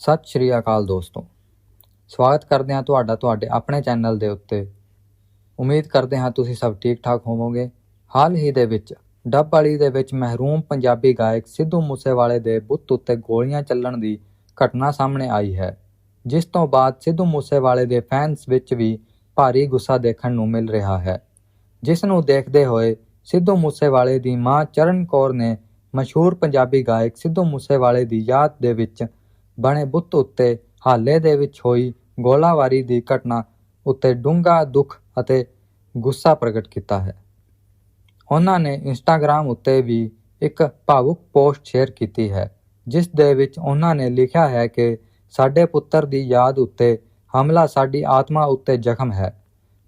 ਸਤਿ ਸ਼੍ਰੀ ਅਕਾਲ ਦੋਸਤੋ। ਸਵਾਗਤ ਕਰਦੇ ਹਾਂ ਤੁਹਾਡਾ ਤੁਹਾਡੇ ਆਪਣੇ ਚੈਨਲ ਦੇ ਉੱਤੇ। ਉਮੀਦ ਕਰਦੇ ਹਾਂ ਤੁਸੀਂ ਸਭ ਠੀਕ ਠਾਕ ਹੋਵੋਗੇ। ਹਾਲ ਹੀ ਦੇ ਵਿੱਚ ਡੱਬ ਵਾਲੀ ਦੇ ਵਿੱਚ ਮਹਿਰੂਮ ਪੰਜਾਬੀ ਗਾਇਕ ਸਿੱਧੂ ਮੂਸੇਵਾਲੇ ਦੇ ਬੁੱਤ ਉੱਤੇ ਗੋਲੀਆਂ ਚੱਲਣ ਦੀ ਘਟਨਾ ਸਾਹਮਣੇ ਆਈ ਹੈ, ਜਿਸ ਤੋਂ ਬਾਅਦ ਸਿੱਧੂ ਮੂਸੇਵਾਲੇ ਦੇ ਫੈਨਸ ਵਿੱਚ ਵੀ ਭਾਰੀ ਗੁੱਸਾ ਦੇਖਣ ਨੂੰ ਮਿਲ ਰਿਹਾ ਹੈ। ਜਿਸ ਨੂੰ ਦੇਖਦੇ ਹੋਏ ਸਿੱਧੂ ਮੂਸੇਵਾਲੇ ਦੀ ਮਾਂ ਚਰਨ ਕੌਰ ਨੇ ਮਸ਼ਹੂਰ ਪੰਜਾਬੀ ਗਾਇਕ ਸਿੱਧੂ ਮੂਸੇਵਾਲੇ ਦੀ ਯਾਦ ਦੇ ਵਿੱਚ ਬਣੇ ਬੁੱਤ ਉੱਤੇ ਹਾਲੇ ਦੇ ਵਿੱਚ ਹੋਈ ਗੋਲਾਬਾਰੀ ਦੀ ਘਟਨਾ ਉੱਤੇ ਡੂੰਘਾ ਦੁੱਖ ਅਤੇ ਗੁੱਸਾ ਪ੍ਰਗਟ ਕੀਤਾ ਹੈ। ਉਹਨਾਂ ਨੇ ਇੰਸਟਾਗ੍ਰam ਉੱਤੇ ਵੀ ਇੱਕ ਭਾਵੁਕ ਪੋਸਟ ਸ਼ੇਅਰ ਕੀਤੀ ਹੈ, ਜਿਸ ਦੇ ਵਿੱਚ ਉਹਨਾਂ ਨੇ ਲਿਖਿਆ ਹੈ ਕਿ ਸਾਡੇ ਪੁੱਤਰ ਦੀ ਯਾਦ ਉੱਤੇ ਹਮਲਾ ਸਾਡੀ ਆਤਮਾ ਉੱਤੇ ਜ਼ਖਮ ਹੈ।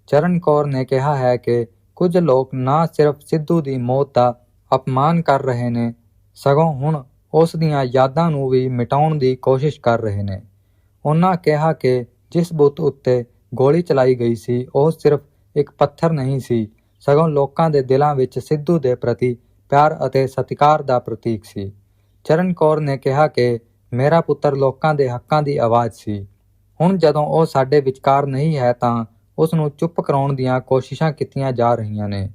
ਚਰਨ ਕੌਰ ਨੇ ਕਿਹਾ ਹੈ ਕਿ ਕੁਝ ਲੋਕ ਨਾ ਸਿਰਫ ਸਿੱਧੂ ਦੀ ਮੌਤ ਦਾ ਅਪਮਾਨ ਕਰ ਰਹੇ ਨੇ, ਸਗੋਂ ਹੁਣ ਉਸ ਦੀਆਂ ਯਾਦਾਂ ਨੂੰ ਵੀ ਮਿਟਾਉਣ ਦੀ ਕੋਸ਼ਿਸ਼ ਕਰ ਰਹੇ ਨੇ। ਉਹਨਾਂ ਕਿਹਾ ਕਿ ਜਿਸ ਬੁੱਤ ਉੱਤੇ ਗੋਲੀ ਚਲਾਈ ਗਈ ਸੀ, ਉਹ ਸਿਰਫ ਇੱਕ ਪੱਥਰ ਨਹੀਂ ਸੀ, ਸਗੋਂ ਲੋਕਾਂ ਦੇ ਦਿਲਾਂ ਵਿੱਚ ਸਿੱਧੂ ਦੇ ਪ੍ਰਤੀ ਪਿਆਰ ਅਤੇ ਸਤਿਕਾਰ ਦਾ ਪ੍ਰਤੀਕ ਸੀ। ਚਰਨ ਕੌਰ ਨੇ ਕਿਹਾ ਕਿ ਮੇਰਾ ਪੁੱਤਰ ਲੋਕਾਂ ਦੇ ਹੱਕਾਂ ਦੀ ਆਵਾਜ਼ ਸੀ। ਹੁਣ ਜਦੋਂ ਉਹ ਸਾਡੇ ਵਿਚਕਾਰ ਨਹੀਂ ਹੈ ਤਾਂ ਉਸ ਨੂੰ ਚੁੱਪ ਕਰਾਉਣ ਦੀਆਂ ਕੋਸ਼ਿਸ਼ਾਂ ਕੀਤੀਆਂ ਜਾ ਰਹੀਆਂ ਨੇ।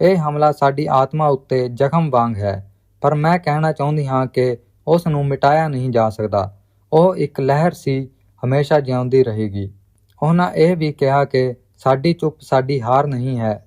ਇਹ ਹਮਲਾ ਸਾਡੀ ਆਤਮਾ ਉੱਤੇ ਜ਼ਖਮ ਵਾਂਗ ਹੈ। ਪਰ ਮੈਂ ਕਹਿਣਾ ਚਾਹੁੰਦੀ ਹਾਂ ਕਿ ਉਸ ਨੂੰ ਮਿਟਾਇਆ ਨਹੀਂ ਜਾ ਸਕਦਾ। ਉਹ ਇੱਕ ਲਹਿਰ ਸੀ, ਹਮੇਸ਼ਾ ਜਿਉਂਦੀ ਰਹੇਗੀ। ਉਹਨਾਂ ਇਹ ਵੀ ਕਿਹਾ ਕਿ ਸਾਡੀ ਚੁੱਪ ਸਾਡੀ ਹਾਰ ਨਹੀਂ ਹੈ।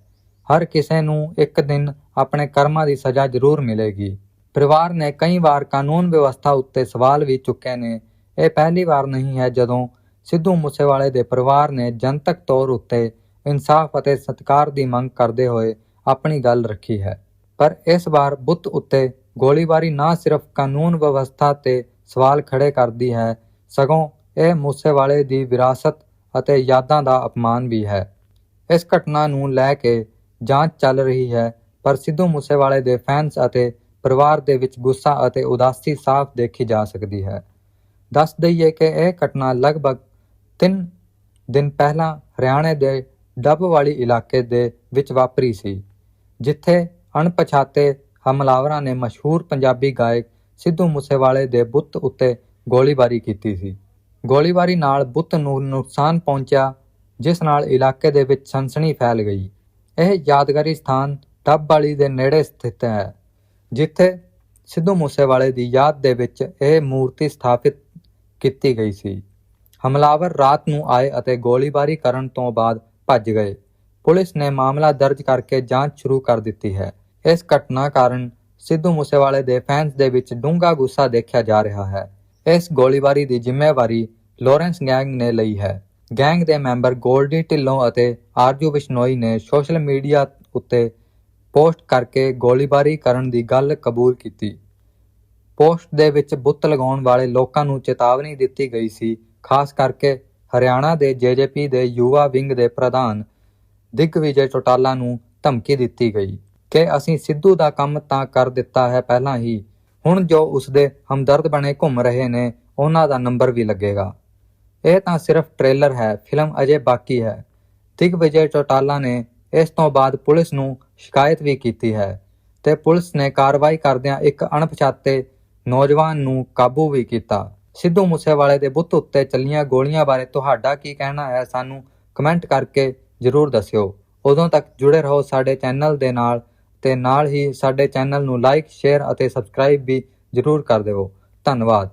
ਹਰ ਕਿਸੇ ਨੂੰ ਇੱਕ ਦਿਨ ਆਪਣੇ ਕਰਮਾਂ ਦੀ ਸਜ਼ਾ ਜ਼ਰੂਰ ਮਿਲੇਗੀ। ਪਰਿਵਾਰ ਨੇ ਕਈ ਵਾਰ ਕਾਨੂੰਨ ਵਿਵਸਥਾ ਉੱਤੇ ਸਵਾਲ ਵੀ ਚੁੱਕੇ ਨੇ। ਇਹ ਪਹਿਲੀ ਵਾਰ ਨਹੀਂ ਹੈ ਜਦੋਂ ਸਿੱਧੂ ਮੂਸੇਵਾਲੇ ਦੇ ਪਰਿਵਾਰ ਨੇ ਜਨਤਕ ਤੌਰ ਉੱਤੇ ਇਨਸਾਫ ਅਤੇ ਸਤਿਕਾਰ ਦੀ ਮੰਗ ਕਰਦੇ ਹੋਏ ਆਪਣੀ ਗੱਲ ਰੱਖੀ ਹੈ। ਪਰ ਇਸ ਵਾਰ ਬੁੱਤ ਉੱਤੇ ਗੋਲੀਬਾਰੀ ਨਾ ਸਿਰਫ ਕਾਨੂੰਨ ਵਿਵਸਥਾ ਤੇ ਸਵਾਲ ਖੜੇ ਕਰਦੀ ਹੈ, ਸਗੋਂ ਇਹ ਮੂਸੇਵਾਲੇ ਦੀ ਵਿਰਾਸਤ ਅਤੇ ਯਾਦਾਂ ਦਾ ਅਪਮਾਨ ਵੀ ਹੈ। ਇਸ ਘਟਨਾ ਨੂੰ ਲੈ ਕੇ ਜਾਂਚ ਚੱਲ ਰਹੀ ਹੈ, ਪਰ ਸਿੱਧੂ ਮੂਸੇਵਾਲੇ ਦੇ ਫੈਨਸ ਅਤੇ ਪਰਿਵਾਰ ਦੇ ਵਿੱਚ ਗੁੱਸਾ ਅਤੇ ਉਦਾਸੀ ਸਾਫ਼ ਦੇਖੀ ਜਾ ਸਕਦੀ ਹੈ। ਦੱਸ ਦਈਏ ਕਿ ਇਹ ਘਟਨਾ ਲਗਭਗ 3 ਦਿਨ ਪਹਿਲਾਂ ਹਰਿਆਣੇ ਦੇ ਡੱਬਵਾਲੀ ਇਲਾਕੇ ਦੇ ਵਿੱਚ ਵਾਪਰੀ ਸੀ, ਜਿੱਥੇ ਅਣਪਛਾਤੇ ਹਮਲਾਵਰਾਂ ਨੇ ਮਸ਼ਹੂਰ ਪੰਜਾਬੀ ਗਾਇਕ ਸਿੱਧੂ ਮੂਸੇਵਾਲੇ ਦੇ ਬੁੱਤ ਉੱਤੇ ਗੋਲੀਬਾਰੀ ਕੀਤੀ ਸੀ। ਗੋਲੀਬਾਰੀ ਨਾਲ ਬੁੱਤ ਨੂੰ ਨੁਕਸਾਨ ਪਹੁੰਚਿਆ, ਜਿਸ ਨਾਲ ਇਲਾਕੇ ਦੇ ਵਿੱਚ ਸਨਸਨੀ ਫੈਲ ਗਈ। ਇਹ ਯਾਦਗਾਰੀ ਸਥਾਨ ਡੱਬਵਾਲੀ ਦੇ ਨੇੜੇ ਸਥਿਤ ਹੈ, ਜਿੱਥੇ ਸਿੱਧੂ ਮੂਸੇਵਾਲੇ ਦੀ ਯਾਦ ਦੇ ਵਿੱਚ ਇਹ ਮੂਰਤੀ ਸਥਾਪਿਤ ਕੀਤੀ ਗਈ ਸੀ। ਹਮਲਾਵਰ ਰਾਤ ਨੂੰ ਆਏ ਅਤੇ ਗੋਲੀਬਾਰੀ ਕਰਨ ਤੋਂ ਬਾਅਦ ਭੱਜ ਗਏ। ਪੁਲਿਸ ਨੇ ਮਾਮਲਾ ਦਰਜ ਕਰਕੇ ਜਾਂਚ ਸ਼ੁਰੂ ਕਰ ਦਿੱਤੀ ਹੈ। ਇਸ ਘਟਨਾ ਕਾਰਨ ਸਿੱਧੂ ਮੂਸੇਵਾਲੇ ਦੇ ਫੈਨਸ ਦੇ ਵਿੱਚ ਡੂੰਘਾ ਗੁੱਸਾ ਦੇਖਿਆ ਜਾ ਰਿਹਾ ਹੈ। ਇਸ ਗੋਲੀਬਾਰੀ ਦੀ ਜ਼ਿੰਮੇਵਾਰੀ ਲਾਰੈਂਸ ਗੈਂਗ ਨੇ ਲਈ ਹੈ। ਗੈਂਗ ਦੇ ਮੈਂਬਰ ਗੋਲਡੀ ਢਿੱਲੋਂ ਅਤੇ ਆਰਜੂ ਬਿਸ਼ਨੋਈ ਨੇ ਸੋਸ਼ਲ ਮੀਡੀਆ ਉੱਤੇ ਪੋਸਟ ਕਰਕੇ ਗੋਲੀਬਾਰੀ ਕਰਨ ਦੀ ਗੱਲ ਕਬੂਲ ਕੀਤੀ। ਪੋਸਟ ਦੇ ਵਿੱਚ ਬੁੱਤ ਲਗਾਉਣ ਵਾਲੇ ਲੋਕਾਂ ਨੂੰ ਚੇਤਾਵਨੀ ਦਿੱਤੀ ਗਈ ਸੀ, ਖਾਸ ਕਰਕੇ ਹਰਿਆਣਾ ਦੇ ਜੇਜੇਪੀ ਦੇ ਯੁਵਾ ਵਿੰਗ ਦੇ ਪ੍ਰਧਾਨ ਦਿਗਵਿਜੇ ਚੋਟਾਲਾ ਨੂੰ ਧਮਕੀ ਦਿੱਤੀ ਗਈ। ਕਿ ਅਸੀਂ ਸਿੱਧੂ ਦਾ ਕੰਮ ਤਾਂ ਕਰ ਦਿੱਤਾ ਹੈ ਪਹਿਲਾਂ ਹੀ। ਹੁਣ ਜੋ ਉਸਦੇ ਹਮਦਰਦ ਬਣੇ ਘੁੰਮ ਰਹੇ ਨੇ, ਉਹਨਾਂ ਦਾ ਨੰਬਰ ਵੀ ਲੱਗੇਗਾ। ਇਹ ਤਾਂ ਸਿਰਫ ਟ੍ਰੇਲਰ ਹੈ, ਫਿਲਮ ਅਜੇ ਬਾਕੀ ਹੈ। ਦਿਗਵਿਜੇ ਚੋਟਾਲਾ ਨੇ ਇਸ ਤੋਂ ਬਾਅਦ ਪੁਲਿਸ ਨੂੰ ਸ਼ਿਕਾਇਤ ਵੀ ਕੀਤੀ ਹੈ ਤੇ ਪੁਲਿਸ ਨੇ ਕਾਰਵਾਈ ਕਰਦਿਆਂ ਇੱਕ ਅਣਪਛਾਤੇ ਨੌਜਵਾਨ ਨੂੰ ਕਾਬੂ ਵੀ ਕੀਤਾ। ਸਿੱਧੂ ਮੂਸੇਵਾਲੇ ਦੇ ਬੁੱਤ ਉੱਤੇ ਚੱਲੀਆਂ ਗੋਲੀਆਂ ਬਾਰੇ ਤੁਹਾਡਾ ਕੀ ਕਹਿਣਾ ਹੈ ਸਾਨੂੰ ਕਮੈਂਟ ਕਰਕੇ ਜਰੂਰ ਦੱਸਿਓ। ਉਦੋਂ ਤੱਕ ਜੁੜੇ ਰਹੋ ਸਾਡੇ ਚੈਨਲ ਦੇ ਨਾਲ। ਤੇ ਨਾਲ ਹੀ ਸਾਡੇ ਚੈਨਲ ਨੂੰ ਲਾਈਕ ਸ਼ੇਅਰ ਅਤੇ ਸਬਸਕ੍ਰਾਈਬ ਵੀ ਜਰੂਰ ਕਰ ਦਿਓ। ਧੰਨਵਾਦ।